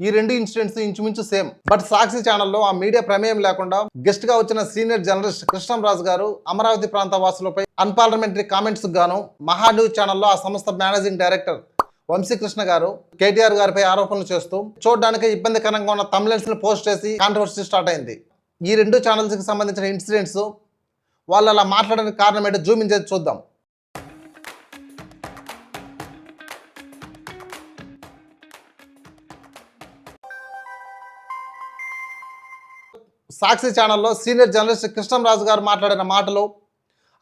ఈ రెండు ఇన్సిడెంట్స్ ఇంచుమించు సేమ్ బట్ సాక్షి ఛానల్లో ఆ మీడియా ప్రమేయం లేకుండా గెస్ట్గా వచ్చిన సీనియర్ జర్నలిస్ట్ కృష్ణంరాజు గారు అమరావతి ప్రాంత వాసులపై అన్పార్లమెంటరీ కామెంట్స్ గాను మహా న్యూస్ ఛానల్లో ఆ సంస్థ మేనేజింగ్ డైరెక్టర్ వంశీకృష్ణ గారు కేటీఆర్ గారిపై ఆరోపణలు చేస్తూ చూడడానికి ఇబ్బందికరంగా ఉన్న తమిళన్స్ని పోస్ట్ చేసి కాంట్రవర్సీ స్టార్ట్ అయింది. ఈ రెండు ఛానల్స్కి సంబంధించిన ఇన్సిడెంట్స్ వాళ్ళు అలా మాట్లాడడానికి కారణం ఏంటో జూమ్ చేసి చూద్దాం. సాక్షి ఛానల్లో సీనియర్ జర్నలిస్ట్ కృష్ణంరాజు గారు మాట్లాడిన మాటలు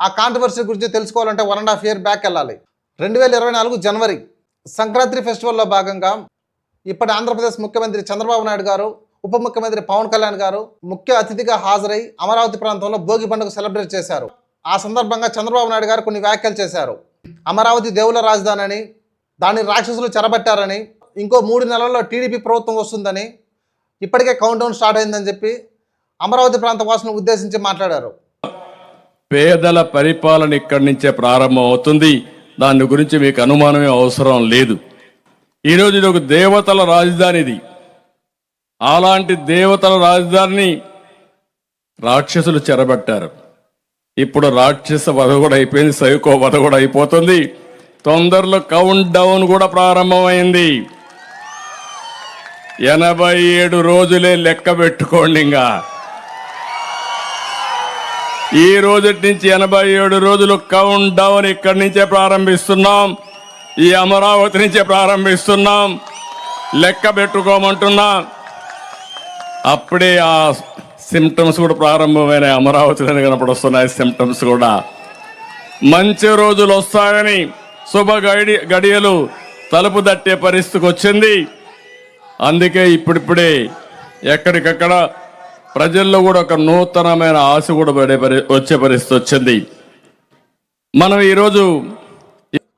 ఆ కాంట్రవర్సీ గురించి తెలుసుకోవాలంటే one and half year back వెళ్ళాలి. రెండు వేల ఇరవై నాలుగు జనవరి సంక్రాంతి ఫెస్టివల్లో భాగంగా ఇప్పటి ఆంధ్రప్రదేశ్ ముఖ్యమంత్రి చంద్రబాబు నాయుడు గారు ఉప ముఖ్యమంత్రి పవన్ కళ్యాణ్ గారు ముఖ్య అతిథిగా హాజరై అమరావతి ప్రాంతంలో భోగి పండుగ సెలబ్రేట్ చేశారు. ఆ సందర్భంగా చంద్రబాబు నాయుడు గారు కొన్ని వ్యాఖ్యలు చేశారు. అమరావతి దేవుల రాజధాని అని దాన్ని రాక్షసులు చెరబట్టారని ఇంకో మూడు నెలల్లో టీడీపీ ప్రభుత్వం వస్తుందని ఇప్పటికే కౌంట్ డౌన్ స్టార్ట్ అయిందని చెప్పి అమరావతి ప్రాంత వాసులను ఉద్దేశించి మాట్లాడారు. పేదల పరిపాలన ఇక్కడి నుంచే ప్రారంభం అవుతుంది. దాని గురించి మీకు అనుమానమే అవసరం లేదు. ఈరోజు ఇది ఒక దేవతల రాజధాని ఇది. అలాంటి దేవతల రాజధానిని రాక్షసులు చెరబట్టారు. ఇప్పుడు రాక్షస వధ కూడా అయిపోయింది సైకో వధ కూడా అయిపోతుంది. తొందరలో కౌంట్ డౌన్ కూడా ప్రారంభమైంది. ఎనభై ఏడు రోజులే లెక్క పెట్టుకోండి ఇంకా. ఈ రోజు నుంచి ఎనభై ఏడు రోజులు కౌంట్ డౌన్ ఇక్కడి నుంచే ప్రారంభిస్తున్నాం. ఈ అమరావతి నుంచే ప్రారంభిస్తున్నాం. లెక్క పెట్టుకోమంటున్నా. అప్పుడే ఆ సిమ్టమ్స్ కూడా ప్రారంభమైన అమరావతిలో కనపడొస్తున్నాయి సిమ్టమ్స్ కూడా. మంచి రోజులు వస్తాయని శుభ గడి గడియలు తలుపు తట్టే పరిస్థితికి వచ్చింది. అందుకే ఇప్పుడిప్పుడే ఎక్కడికక్కడ ప్రజల్లో కూడా ఒక నూతనమైన ఆశ కూడా పడే పరి వచ్చే పరిస్థితి వచ్చింది. మనం ఈరోజు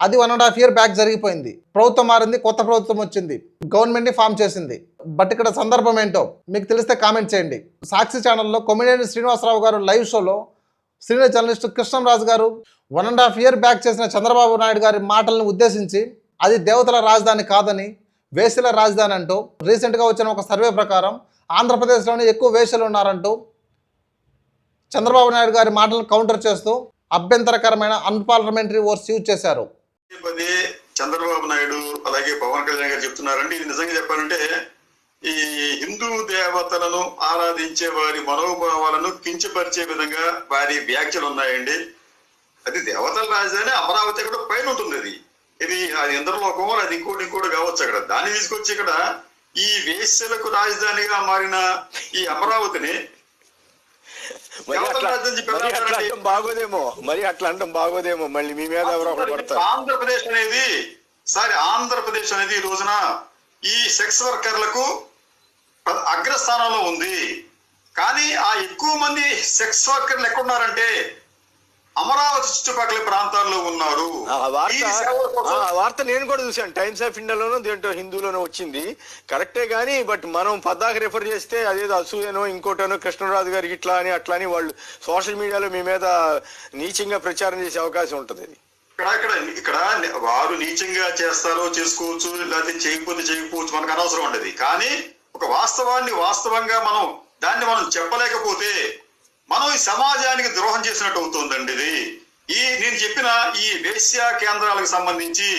అది one and half year back జరిగిపోయింది. ప్రభుత్వం మారింది కొత్త ప్రభుత్వం వచ్చింది. గవర్నమెంట్ని ఫామ్ చేసింది. బట్ ఇక్కడ సందర్భం ఏంటో మీకు తెలిస్తే కామెంట్ చేయండి. సాక్షి ఛానల్లో కొమిడియన్ శ్రీనివాసరావు గారు లైవ్ షోలో సీనియర్ జర్నలిస్ట్ కృష్ణంరాజు గారు one and half year back చేసిన చంద్రబాబు నాయుడు గారి మాటలను ఉద్దేశించి అది దేవతల రాజధాని కాదని వేసిల రాజధాని అంటూ రీసెంట్గా వచ్చిన ఒక సర్వే ప్రకారం ఆంధ్రప్రదేశ్లోనే ఎక్కువ వేషలు ఉన్నారంటూ చంద్రబాబు నాయుడు గారి మాటలను కౌంటర్ చేస్తూ అభ్యంతరకరమైన అన్పార్లమెంటరీ వర్డ్స్ యూజ్ చేశారు. చంద్రబాబు నాయుడు అలాగే పవన్ కళ్యాణ్ గారు చెప్తున్నారండి. ఇది నిజంగా చెప్పాలంటే ఈ హిందూ దేవతలను ఆరాధించే వారి మనోభావాలను కించపరిచే విధంగా వారి వ్యాఖ్యలు ఉన్నాయండి. అది దేవతల రాజధాని అమరావతి కూడా పైన ఉంటుంది అది. ఇది అది ఇంద్రలోకం అది ఇంకోటి ఇంకోటి కావచ్చు అక్కడ. దాన్ని తీసుకొచ్చి ఇక్కడ ఈ వేశ్యలకు రాజధానిగా మారిన ఈ అమరావతిని బాగోదేమో. మరి అట్లా అంటాం బాగోదేమో. మళ్ళీ మీ మీద ఎవరో ఆంధ్రప్రదేశ్ అనేది సారీ ఆంధ్రప్రదేశ్ అనేది ఈ రోజున ఈ సెక్స్ వర్కర్లకు అగ్రస్థానంలో ఉంది. కానీ ఆ ఎక్కువ మంది సెక్స్ వర్కర్లు ఎక్కడున్నారంటే అమరావతి చుట్టుపక్కల ప్రాంతాల్లో ఉన్నారు. వార్త నేను కూడా చూశాను. టైమ్స్ ఆఫ్ ఇండియాలోనూ దేంట్లో హిందూలోనూ వచ్చింది. కరెక్టే కానీ బట్ మనం పద్దాక రిఫర్ చేస్తే అదేదో అసూయనో ఇంకోటనో కృష్ణరాజు గారికి ఇట్లా అని అట్లా అని వాళ్ళు సోషల్ మీడియాలో మీ మీద నీచంగా ప్రచారం చేసే అవకాశం ఉంటుంది అది. ఇక్కడ ఇక్కడ ఇక్కడ వారు నీచంగా చేస్తారో చేసుకోవచ్చు లేకపోతే చేయకపోతే చేయకపోవచ్చు మనకు అనవసరం ఉండదు. కానీ ఒక వాస్తవాన్ని వాస్తవంగా మనం దాన్ని మనం చెప్పలేకపోతే మనం ఈ సమాజానికి ద్రోహం చేసినట్టు అవుతుందండి ఇది. ఈ నేను చెప్పిన ఈ వేశ్య కేంద్రాలకు సంబంధించి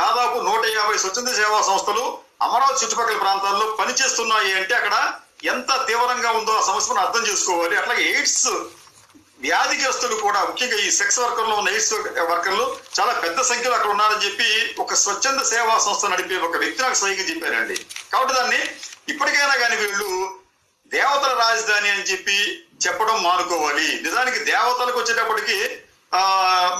దాదాపు నూట యాభై స్వచ్ఛంద సేవా సంస్థలు అమరావతి చుట్టుపక్కల ప్రాంతాల్లో పనిచేస్తున్నాయి అంటే అక్కడ ఎంత తీవ్రంగా ఉందో ఆ సమస్యను అర్థం చేసుకోవాలి. అట్లాగే ఎయిడ్స్ వ్యాధిగ్రస్తులు కూడా ముఖ్యంగా ఈ సెక్స్ వర్కర్లు ఉన్న ఎయిడ్స్ వర్కర్లు చాలా పెద్ద సంఖ్యలో అక్కడ ఉన్నారని చెప్పి ఒక స్వచ్ఛంద సేవా సంస్థ నడిపే ఒక వ్యక్తి నాకు స్వయంగా చెప్పారండి. కాబట్టి దాన్ని ఇప్పటికైనా కానీ వీళ్ళు దేవతల రాజధాని అని చెప్పి చెప్పడం మానుకోవాలి. నిజానికి దేవతలకు వచ్చేటప్పటికి ఆ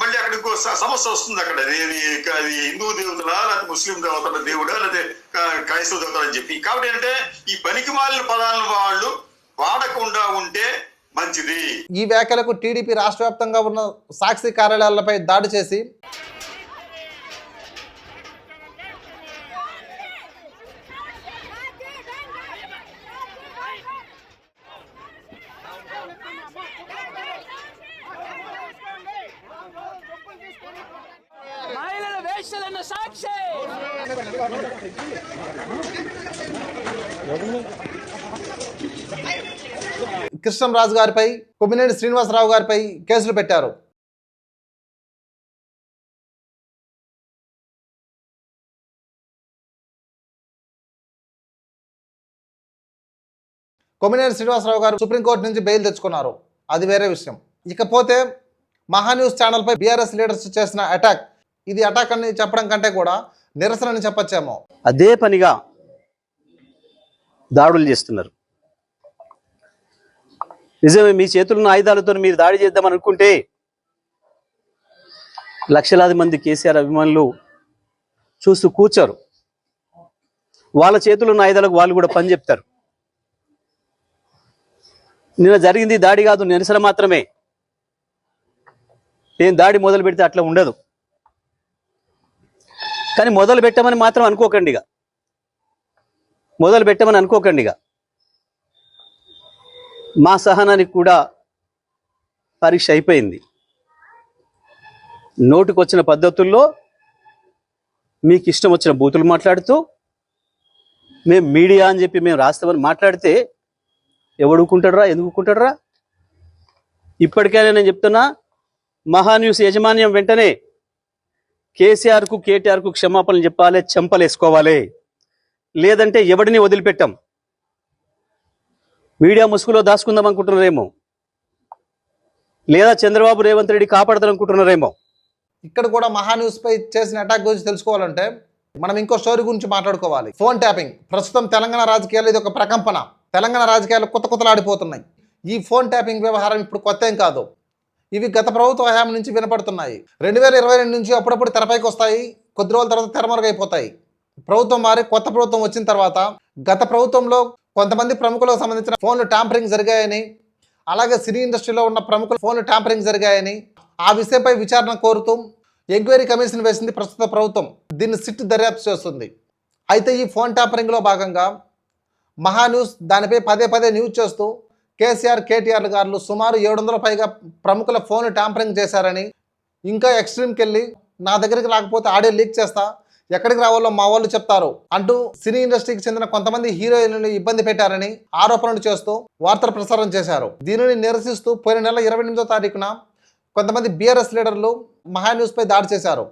మళ్ళీ అక్కడ ఇంకో సమస్య వస్తుంది అక్కడ. అది అది- హిందూ దేవతలా లేకపోతే ముస్లిం దేవతల దేవుడా లేకపోతే క్రైస్తవ దేవతలు అని చెప్పి. కాబట్టి ఏంటంటే ఈ పనికి మాలిన పదాలను వాళ్ళు వాడకుండా ఉంటే మంచిది. ఈ వ్యాఖ్యలకు టీడీపీ రాష్ట్ర వ్యాప్తంగా ఉన్న సాక్షి కార్యాలయాలపై దాడి చేసి మహిళల సాక్షి! కృష్ణంరాజు గారిపై కొమ్మినేని శ్రీనివాసరావు గారిపై కేసులు పెట్టారు. కొమ్మినేని శ్రీనివాసరావు గారు సుప్రీంకోర్టు నుంచి బెయిల్ తెచ్చుకున్నారు. అది వేరే విషయం. ఇకపోతే మహా న్యూస్ ఛానల్పై బీఆర్ఎస్ లీడర్స్ చేసిన అటాక్ ఇది అటాక్ అని చెప్పడం కంటే కూడా నిరసన అని చెప్పచ్చేమో. అదే పనిగా దాడులు చేస్తున్నారు. నిజమే మీ చేతుల్లో ఆయుధాలతో మీరు దాడి చేద్దాం అనుకుంటే లక్షలాది మంది కేసీఆర్ అభిమానులు చూస్తూ కూర్చోరు. వాళ్ళ చేతులున్న ఉన్న ఆయుధాలకు వాళ్ళు కూడా పని చెప్తారు. నిన్న జరిగింది దాడి కాదు నిరసన మాత్రమే. నేను దాడి మొదలు పెడితే అట్లా ఉండదు. కానీ మొదలు పెట్టమని మాత్రం అనుకోకండి ఇక. మొదలు పెట్టమని అనుకోకండి ఇక. మా సహనానికి కూడా పరీక్ష అయిపోయింది. నోటికొచ్చిన పద్ధతుల్లో మీకు ఇష్టం వచ్చిన బూతులు మాట్లాడుతూ మేము మీడియా అని చెప్పి మేము రాస్తామని మాట్లాడితే ఎవడుకుంటాడరా ఎందుకుంటాడరా ఇప్పటికైనా నేను చెప్తున్నా మహాన్యూస్ యాజమాన్యం వెంటనే కేసీఆర్కు కేటీఆర్కు క్షమాపణలు చెప్పాలి చెంపలేసుకోవాలి. లేదంటే ఎవడిని వదిలిపెట్టాం? మీడియా ముసుగులో దాచుకుందాం అనుకుంటున్నారేమో? లేదా చంద్రబాబు రేవంత్ రెడ్డి కాపాడతారనుకుంటున్నారేమో ఇక్కడ కూడా మహా న్యూస్ పై చేసిన అటాక్ గురించి తెలుసుకోవాలంటే మనం ఇంకో స్టోరీ గురించి మాట్లాడుకోవాలి. Phone tapping. ప్రస్తుతం తెలంగాణ రాజకీయాలు ఇది ఒక ప్రకంపన. తెలంగాణ రాజకీయాలు కొత్త కొత్తలాడిపోతున్నాయి ఈ ఫోన్ ట్యాపింగ్ వ్యవహారం ఇప్పుడు కొత్త ఏం కాదు. ఇవి గత ప్రభుత్వ హయాం నుంచి వినపడుతున్నాయి. రెండు వేల ఇరవై రెండు నుంచి అప్పుడప్పుడు తెరపైకి వస్తాయి. కొద్ది రోజుల తర్వాత తెరమరుగైపోతాయి ప్రభుత్వం మారి కొత్త ప్రభుత్వం వచ్చిన తర్వాత గత ప్రభుత్వంలో కొంతమంది ప్రముఖులకు సంబంధించిన ఫోన్లు ట్యాంపరింగ్ జరిగాయని అలాగే సినీ ఇండస్ట్రీలో ఉన్న ప్రముఖుల ఫోన్లు ట్యాంపరింగ్ జరిగాయని ఆ విషయంపై విచారణ కోరుతూ ఎంక్వైరీ కమిషన్ వేసింది ప్రస్తుత ప్రభుత్వం. దీన్ని సిట్ దర్యాప్తు చేస్తుంది. అయితే ఈ ఫోన్ ట్యాంపరింగ్లో భాగంగా మహా న్యూస్ దానిపై పదే పదే న్యూస్ చేస్తూ కేసీఆర్ కేటీఆర్ గారు సుమారు ఏడు వందల పైగా ప్రముఖుల ఫోన్ ట్యాంపరింగ్ చేశారని ఇంకా ఎక్స్ట్రీమ్కి వెళ్ళి నా దగ్గరికి రాకపోతే ఆడియో లీక్ చేస్తా ఎక్కడికి రావాలో మా వాళ్ళు చెప్తారు అంటూ సినీ ఇండస్ట్రీకి చెందిన కొంతమంది హీరోయిన్లు ఇబ్బంది పెట్టారని ఆరోపణలు చేస్తూ వార్తలు ప్రసారం చేశారు. దీనిని నిరసిస్తూ పోయిన నెల ఇరవై ఎనిమిదో తారీఖున కొంతమంది బీఆర్ఎస్ లీడర్లు మహా న్యూస్పై దాడి చేశారు.